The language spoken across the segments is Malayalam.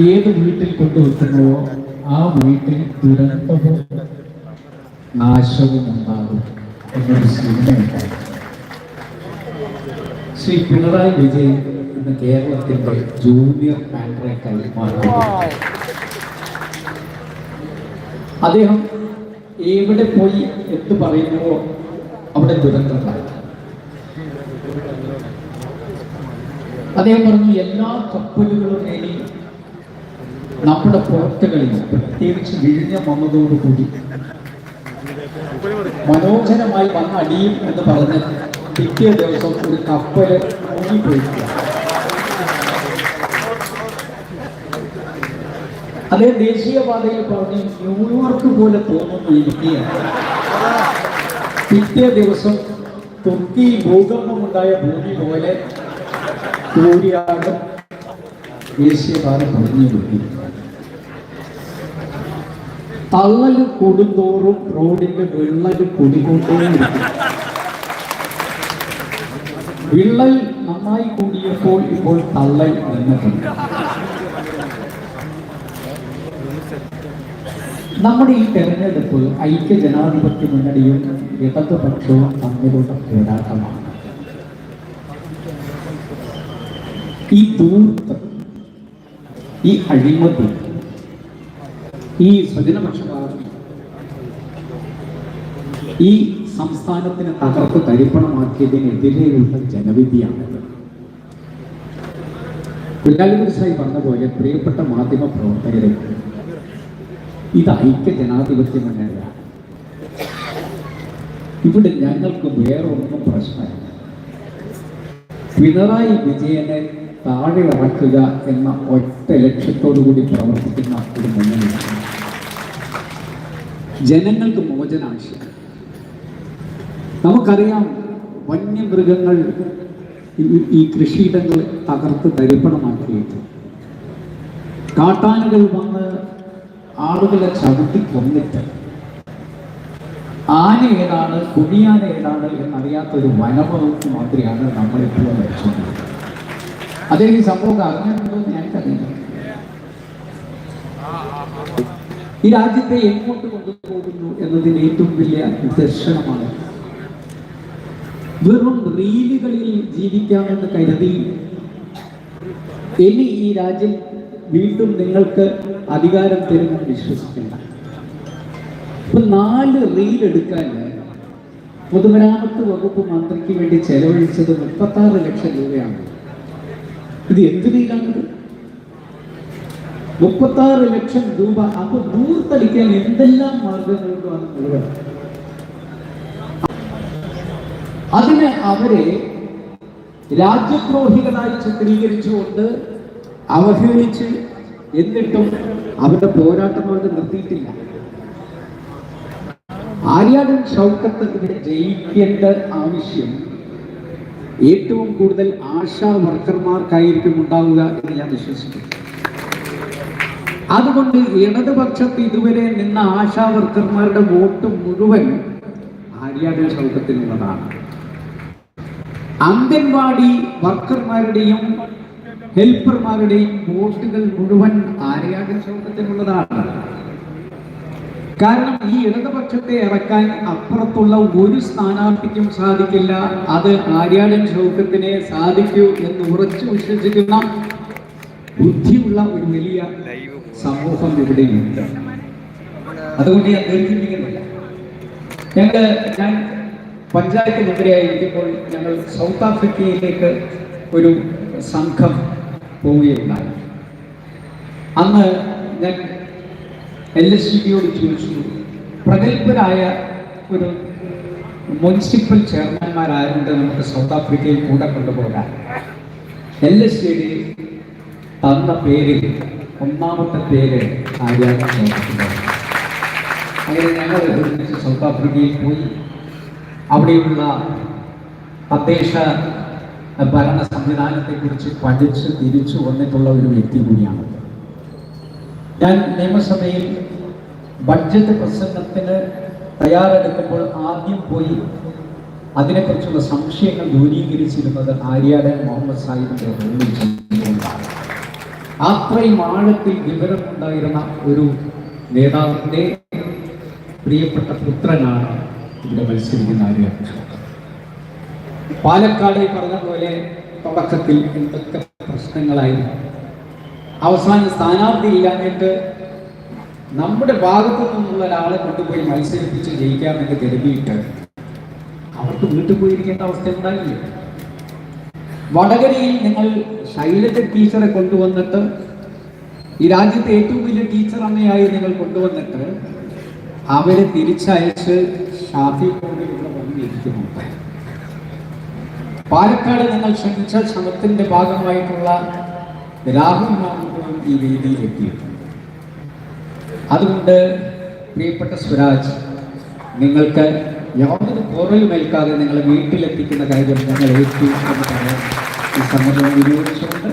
ഏത് വീട്ടിൽ കൊണ്ടുവെക്കുന്നുവോ ആ വീട്ടിൽ ദുരന്തവും നാശവും ഉണ്ടാകും എന്നൊരു സിനിമയുണ്ടായി ശ്രീ പിണറായി വിജയൻ ഇന്ന് കേരളത്തിന്റെ ജൂനിയർ പാൻഡ്രേക്കായി മാറി അദ്ദേഹം എവിടെ പോയി എന്ത് പറയുന്നുവോ അവിടെ ദുരന്തമുണ്ടായി അദ്ദേഹം പറഞ്ഞു എല്ലാ കപ്പലുകളും ഇനി നമ്മുടെ പുറത്തുകളിൽ പ്രത്യേകിച്ച് വിഴിഞ്ഞ വന്നതോടുകൂടി മനോഹരമായി വന്ന അടിയും എന്ന് പറഞ്ഞ് പിറ്റേ ദിവസം ഒരു കപ്പൽ മുങ്ങിപ്പോയിരിക്കുക. അതേ ദേശീയപാതയിൽ പറഞ്ഞ് ന്യൂയോർക്ക് പോലെ തോന്നുന്നു എനിക്ക് പിറ്റേ ദിവസം തുർക്കി ഭൂകമ്പമുണ്ടായ ഭൂമി പോലെ കൂടിയാണ് ദേശീയപാത പറഞ്ഞു കിട്ടി തള്ളൽ കൊടുന്തോറും റോഡിന്റെ വിള്ളൽ കുടികൊണ്ടേയിരിക്കും വിള്ളൽ നന്നായി കൂടിയപ്പോൾ ഇപ്പോൾ തള്ളൽ നിന്നിട്ടുണ്ട് നമ്മുടെ ഈ തെരഞ്ഞെടുപ്പ് ഐക്യ ജനാധിപത്യ മുന്നണിയും ഇടതുപക്ഷവും തമ്മിലുള്ള പോരാട്ടമാണ്. ഈ ദൂർത്ത് ഈ അഴിമതി ഈ സ്വജനപക്ഷപാതം ഈ സംസ്ഥാനത്തിന് തകർത്ത് തരിപ്പണമാക്കിയതിനെതിരെയുള്ള ജനവിധിയാണ് കുഞ്ഞാലിക്കുരിശായി പറഞ്ഞ പോലെ പ്രിയപ്പെട്ട മാധ്യമ പ്രവർത്തകരെ ഇത് ഐക്യ ജനാധിപത്യ മുന്നണിയാണ് ഇവിടെ ഞങ്ങൾക്ക് വേറൊന്നും പ്രശ്നമില്ല. പിണറായി വിജയനെ താഴെ ഇറക്കുക എന്ന ഒറ്റ ലക്ഷ്യത്തോടു കൂടി പ്രവർത്തിക്കുന്ന ഒരു മുന്നണിയാണ് ജനങ്ങൾക്ക് മോചന ആവശ്യം നമുക്കറിയാം വന്യമൃഗങ്ങൾ ഈ- ഈ കൃഷിയിടങ്ങൾ തകർത്ത് തരിപ്പണമാക്കിയിട്ട്. കാട്ടാനകൾ വന്ന് ആളുകളെ ചവിട്ടി കൊന്നിട്ട്. ആന ഏതാണ് കുനിയാന ഏതാണ് എന്നറിയാത്ത ഒരു വനവകുപ്പ് മാത്രമാണ് നമ്മളിപ്പോൾ വെച്ചുകൊണ്ടിരിക്കുന്നത് അദ്ദേഹം ഈ സംഭവം അറിഞ്ഞിട്ടുണ്ടോ എന്ന് ഞങ്ങൾക്കറിയില്ല ഈ രാജ്യത്തെ എങ്ങോട്ട് കൊണ്ടുപോകുന്നു എന്നതിന് ഏറ്റവും വലിയ ദർശനമാണ്. വെറും റീലുകളിൽ ജീവിക്കാമെന്ന് കരുതി ഇനി ഈ രാജ്യം വീണ്ടും നിങ്ങൾക്ക് അധികാരം തരുമെന്ന് വിശ്വസിക്കണം ഇപ്പൊ നാല് റീൽ എടുക്കാൻ പൊതുമരാമത്ത് വകുപ്പ് മന്ത്രിക്ക് വേണ്ടി ചെലവഴിച്ചത് മുപ്പത്തി ലക്ഷം രൂപയാണ്. ഇത് എന്ത് റീലാണിത് മുപ്പത്തി ആറ് ലക്ഷം രൂപ. അപ്പൊ ദൂർത്തടിക്കാൻ എന്തെല്ലാം മാർഗങ്ങളുണ്ടാണ് മുഴുവൻ? അതിന് അവരെ രാജ്യദ്രോഹികളായി ചിത്രീകരിച്ചുകൊണ്ട് അവഹേളിച്ച് എന്നിട്ടും അവരുടെ പോരാട്ടം അവർ നിർത്തിയിട്ടില്ല. ആര്യാടൻ ഷൗക്കത്ത് ഇവിടെ ജയിക്കേണ്ട ആവശ്യം ഏറ്റവും കൂടുതൽ ആശാ വർക്കർമാർക്കായിരിക്കും ഉണ്ടാവുക എന്ന് ഞാൻ വിശ്വസിക്കുന്നു. അതുകൊണ്ട് ഇടതുപക്ഷത്ത് ഇതുവരെ നിന്ന ആശാ വർക്കർമാരുടെ വോട്ട് മുഴുവൻ ആര്യാടൻ ഷൗക്കത്തിനുള്ളതാണ് അംഗൻവാടി വർക്കർമാരുടെയും ഹെൽപ്പർമാരുടെയും വോട്ടുകൾ മുഴുവൻ ആര്യാടൻ ഷൗക്കത്തിനുള്ളതാണ് കാരണം ഈ ഇടതുപക്ഷത്തെ ഇറക്കാൻ അപ്പുറത്തുള്ള ഒരു സ്ഥാനാർത്ഥിക്കും സാധിക്കില്ല. അത് ആര്യാടൻ ഷൗക്കത്തിനെ സാധിക്കൂ എന്ന് ഉറച്ചു വിശ്വസിക്കുന്ന ബുദ്ധിയുള്ള ഒരു വലിയ സമൂഹം ഇവിടെയുണ്ട്. അതുകൊണ്ട് ഞാൻ ദീർഘിപ്പിക്കുന്നില്ല ഞങ്ങൾ ഞാൻ പഞ്ചായത്ത് മന്ത്രിയായിരിക്കുമ്പോൾ ഞങ്ങൾ സൗത്ത് ആഫ്രിക്കയിലേക്ക് ഒരു സംഘം പോവുകയുണ്ടായി. അന്ന് ഞാൻ എൽ എസ് സി ബിയോട് ചോദിച്ചു പ്രഗത്ഭരായ ഒരു മുനിസിപ്പൽ ചെയർമാൻമാരായതുകൊണ്ട് നമുക്ക് സൗത്ത് ആഫ്രിക്കയിൽ കൂടെ കൊണ്ടുപോകാൻ. എൽ എസ് ഡി തന്ന പേരിൽ ഒന്നാമത്തെ പേര് ഷൗക്കത്തിന്റെതാണ്. അങ്ങനെ ഞങ്ങൾ സൗത്ത് ആഫ്രിക്കയിൽ പോയി. അവിടെയുള്ള തദ്ദേശ ഭരണ സംവിധാനത്തെക്കുറിച്ച് പഠിച്ച് തിരിച്ചു വന്നിട്ടുള്ള ഒരു വ്യക്തി കൂടിയാണ്. ഞാൻ നിയമസഭയിൽ ബഡ്ജറ്റ് പ്രസംഗത്തിന് തയ്യാറെടുക്കുമ്പോൾ ആദ്യം പോയി അതിനെക്കുറിച്ചുള്ള സംശയങ്ങൾ ദൂരീകരിച്ചിരുന്നത് ആര്യാടൻ മുഹമ്മദ് സാഹിബിന്റെ അത്രയും ആഴത്തിൽ വിവരമുണ്ടായിരുന്ന ഒരു നേതാവിന്റെ പ്രിയപ്പെട്ട പുത്രനാണ് ഇവിടെ മത്സരിക്കുന്ന ആര്യ പാലക്കാട് പറഞ്ഞ പോലെ തുടക്കത്തിൽ എന്തൊക്കെ പ്രശ്നങ്ങളായിരുന്നു? അവസാനം സ്ഥാനാർത്ഥി ഇല്ലാഞ്ഞിട്ട് നമ്മുടെ ഭാഗത്തു നിന്നുള്ള ഒരാളെ കൊണ്ടുപോയി മത്സരിപ്പിച്ച് ജയിക്കാമെന്ന് കരുതിയിട്ട് അവർക്ക് വീട്ടിൽ പോയിരിക്കേണ്ട അവസ്ഥ ഉണ്ടായില്ലേ? വടകരയിൽ നിങ്ങൾ ശൈലജ ടീച്ചറെ കൊണ്ടുവന്നിട്ട് ഈ രാജ്യത്തെ ഏറ്റവും വലിയ ടീച്ചർ അമ്മയായി നിങ്ങൾ കൊണ്ടുവന്നിട്ട് അവരെ തിരിച്ചയച്ച് ഷാഫി വന്നിരിക്കുന്നുണ്ട് പാലക്കാട് നിങ്ങൾ ക്ഷണിച്ച ശ്രമത്തിന്റെ ഭാഗമായിട്ടുള്ള രാഹുൽ ഈ വേദിയിൽ എത്തിയിട്ടുണ്ട്. അതുകൊണ്ട് പ്രിയപ്പെട്ട സ്വരാജ് നിങ്ങൾക്ക് യാതൊരു കുറവുമേൽക്കാതെ നിങ്ങളെ വീട്ടിലെത്തിക്കുന്ന കാര്യം ഞങ്ങൾ ഏറ്റു എന്ന് പറയാൻ ഈ സമ്മതം വിനിയോഗിച്ചുകൊണ്ട്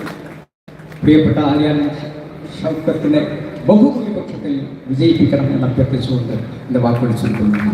പ്രിയപ്പെട്ട ആര്യാൻ ഷൗക്കത്തിനെ ബഹുഭൂരിപക്ഷത്തിൽ വിജയിപ്പിക്കണം എന്ന് അഭ്യർത്ഥിച്ചുകൊണ്ട് എന്റെ വാക്കുകൾ ചുരുക്കുന്നു.